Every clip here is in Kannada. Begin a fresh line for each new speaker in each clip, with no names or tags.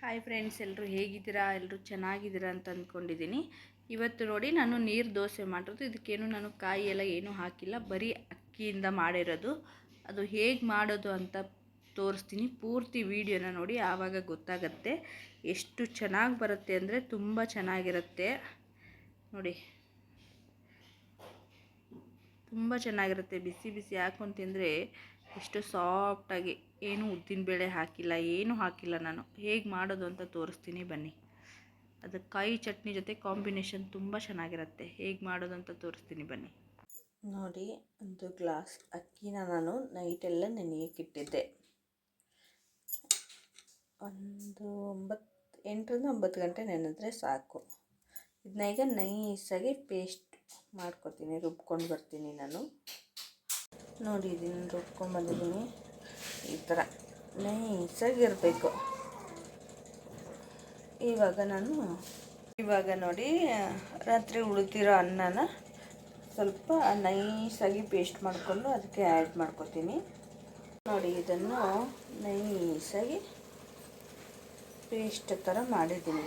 ಹಾಯ್ ಫ್ರೆಂಡ್ಸ್ ಎಲ್ಲರೂ ಹೇಗಿದ್ದೀರಾ? ಎಲ್ಲರೂ ಚೆನ್ನಾಗಿದ್ದೀರಾ ಅಂತ ಅಂದ್ಕೊಂಡಿದ್ದೀನಿ. ಇವತ್ತು ನೋಡಿ ನಾನು ನೀರು ದೋಸೆ ಮಾಡಿರೋದು. ಇದಕ್ಕೇನು ನಾನು ಕಾಯಿ ಎಲ್ಲ ಏನೂ ಹಾಕಿಲ್ಲ. ಬರೀ ಅಕ್ಕಿಯಿಂದ ಮಾಡಿರೋದು. ಅದು ಹೇಗೆ ಮಾಡೋದು ಅಂತ ತೋರಿಸ್ತೀನಿ. ಪೂರ್ತಿ ವೀಡಿಯೋನ ನೋಡಿ, ಆವಾಗ ಗೊತ್ತಾಗತ್ತೆ. ಎಷ್ಟು ಚೆನ್ನಾಗಿ ಬರುತ್ತೆ ಅಂದರೆ ತುಂಬ ಚೆನ್ನಾಗಿರುತ್ತೆ. ನೋಡಿ. ತುಂಬ ಚೆನ್ನಾಗಿರುತ್ತೆ. ಬಿಸಿ ಬಿಸಿ ಹಾಕೊಂಡು ತಿಂದರೆ ಎಷ್ಟು ಸಾಫ್ಟಾಗಿ ಏನು ಉದ್ದಿನಬೇಳೆ ಹಾಕಿಲ್ಲ, ಏನೂ ಹಾಕಿಲ್ಲ ನಾನು. ಹೇಗೆ ಮಾಡೋದು ಅಂತ ತೋರಿಸ್ತೀನಿ ಬನ್ನಿ. ಅದು ಕಾಯಿ ಚಟ್ನಿ ಜೊತೆ ಕಾಂಬಿನೇಷನ್ ತುಂಬ ಚೆನ್ನಾಗಿರುತ್ತೆ. ಹೇಗೆ ಮಾಡೋದು ಅಂತ ತೋರಿಸ್ತೀನಿ ಬನ್ನಿ.
ನೋಡಿ, ಒಂದು ಗ್ಲಾಸ್ ಅಕ್ಕಿನ ನಾನು ನೈಟೆಲ್ಲ ನೆನೆಯಕ್ಕಿಟ್ಟಿದ್ದೆ ಒಂದು ಒಂಬತ್ತು, ಎಂಟರಿಂದ ಒಂಬತ್ತು ಗಂಟೆ ನೆನೆದ್ರೆ ಸಾಕು. ಇದನ್ನ ಈಗ ನೈಸಾಗಿ ಪೇಸ್ಟ್ ಮಾಡ್ಕೊತೀನಿ, ರುಬ್ಕೊಂಡು ಬರ್ತೀನಿ ನಾನು. ನೋಡಿ, ಇದನ್ನು ರುಬ್ಕೊಂಬಂದಿದ್ದೀನಿ ಈ ಥರ ನೈಸಾಗಿರಬೇಕು. ಇವಾಗ ನಾನು, ಇವಾಗ ನೋಡಿ, ರಾತ್ರಿ ಉಳಿದಿರೋ ಅನ್ನನ ಸ್ವಲ್ಪ ನೈಸಾಗಿ ಪೇಸ್ಟ್ ಮಾಡಿಕೊಂಡು ಅದಕ್ಕೆ ಆ್ಯಡ್ ಮಾಡ್ಕೊತೀನಿ. ನೋಡಿ, ಇದನ್ನು ನೈಸಾಗಿ ಪೇಸ್ಟ್ ಥರ ಮಾಡಿದ್ದೀನಿ.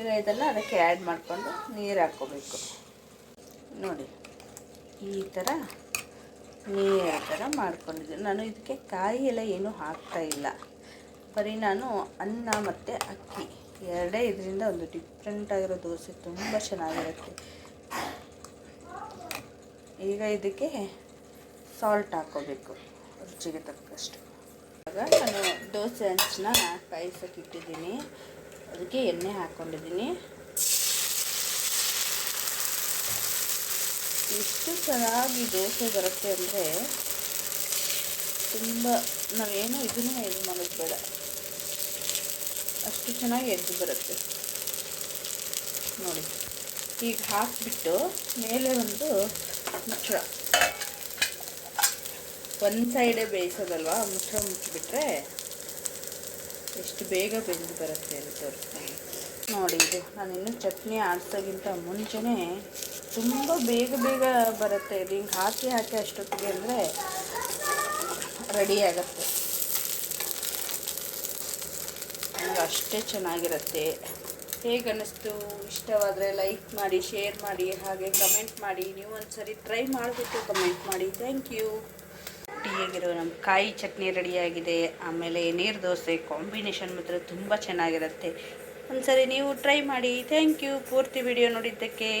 ಈಗ ಇದನ್ನು ಅದಕ್ಕೆ ಆ್ಯಡ್ ಮಾಡಿಕೊಂಡು ನೀರು ಹಾಕ್ಕೋಬೇಕು. ನೋಡಿ, ಈ ಥರ ನೀರು ಥರ ಮಾಡ್ಕೊಂಡಿದ್ದೀನಿ ನಾನು ಇದಕ್ಕೆ ಕಾಯಿ ಎಲ್ಲ ಏನೂ ಹಾಕ್ತಾ ಇಲ್ಲ. ಬರೀ ನಾನು ಅನ್ನ ಮತ್ತು ಅಕ್ಕಿ. ಎರಡೇ ಇದರಿಂದ ಒಂದು ಡಿಫ್ರೆಂಟ್ ಆಗಿರೋ ದೋಸೆ ತುಂಬ ಚೆನ್ನಾಗಿರುತ್ತೆ. ಈಗ ಇದಕ್ಕೆ ಸಾಲ್ಟ್ ಹಾಕೋಬೇಕು. ರುಚಿಗೆ ತಕ್ಕಷ್ಟು. ಆಗ ನಾನು ದೋಸೆ ಹಂಚನ್ನ ಕಾಯಿಸೋಕೆ ಇಟ್ಟಿದ್ದೀನಿ. ಅದಕ್ಕೆ ಎಣ್ಣೆ ಹಾಕ್ಕೊಂಡಿದ್ದೀನಿ ಎಷ್ಟು ಚೆನ್ನಾಗಿ ದೋಸೆ ಬರುತ್ತೆ ಅಂದರೆ ತುಂಬ ನಾವೇನು ಇದನ್ನೇ ಇದು ಮಾಡೋದು ಬೇಡ. ಅಷ್ಟು ಚೆನ್ನಾಗಿ ಎದ್ದು ಬರುತ್ತೆ. ನೋಡಿ, ಈಗ ಹಾಕಿಬಿಟ್ಟು ಮೇಲೆ ಒಂದು ಮುಚ್ಚಳ. ಒಂದು ಸೈಡೇ ಬೇಯಿಸೋದಲ್ವಾ? ಮುಚ್ಚಳ ಮುಚ್ಚಿಬಿಟ್ರೆ ಎಷ್ಟು ಬೇಗ ಬೆಂದು ಬರುತ್ತೆ ಅಂತ ತೋರಿಸ್ತೀನಿ. ನೋಡಿ ಇದು ನಾನು ಇನ್ನೂ ಚಟ್ನಿ ಆಡ್ಸೋಗಿಂತ ಮುಂಚೆನೇ ತುಂಬ ಬೇಗ ಬೇಗ ಬರುತ್ತೆ. ಇದು ಹಿಂಗೆ ಹಾಕಿ ಹಾಕಿ ಅಷ್ಟೊತ್ತಿಗೆ ಅಂದರೆ ರೆಡಿ ಆಗುತ್ತೆ. ನನಗೆ ಅಷ್ಟೇ ಚೆನ್ನಾಗಿರುತ್ತೆ. ಹೇಗೆ ಅನ್ನಿಸ್ತು ಇಷ್ಟವಾದರೆ ಲೈಕ್ ಮಾಡಿ, ಶೇರ್ ಮಾಡಿ, ಹಾಗೆ ಕಮೆಂಟ್ ಮಾಡಿ. ನೀವು ಒಂದ್ಸರಿ ಟ್ರೈ ಮಾಡಬೇಕು ಕಮೆಂಟ್ ಮಾಡಿ. Thank you. ಟೀಗಿರೋ ನಮ್ಮ ಕಾಯಿ ಚಟ್ನಿ ರೆಡಿಯಾಗಿದೆ ಆಮೇಲೆ ನೀರು ದೋಸೆ ಕಾಂಬಿನೇಷನ್ ಮಾತ್ರ ತುಂಬ ಚೆನ್ನಾಗಿರುತ್ತೆ. ಒಂದು ಸರಿ ನೀವು ಟ್ರೈ ಮಾಡಿ. ಥ್ಯಾಂಕ್ ಯು ಪೂರ್ತಿ ವಿಡಿಯೋ ನೋಡಿದ್ದಕ್ಕೆ.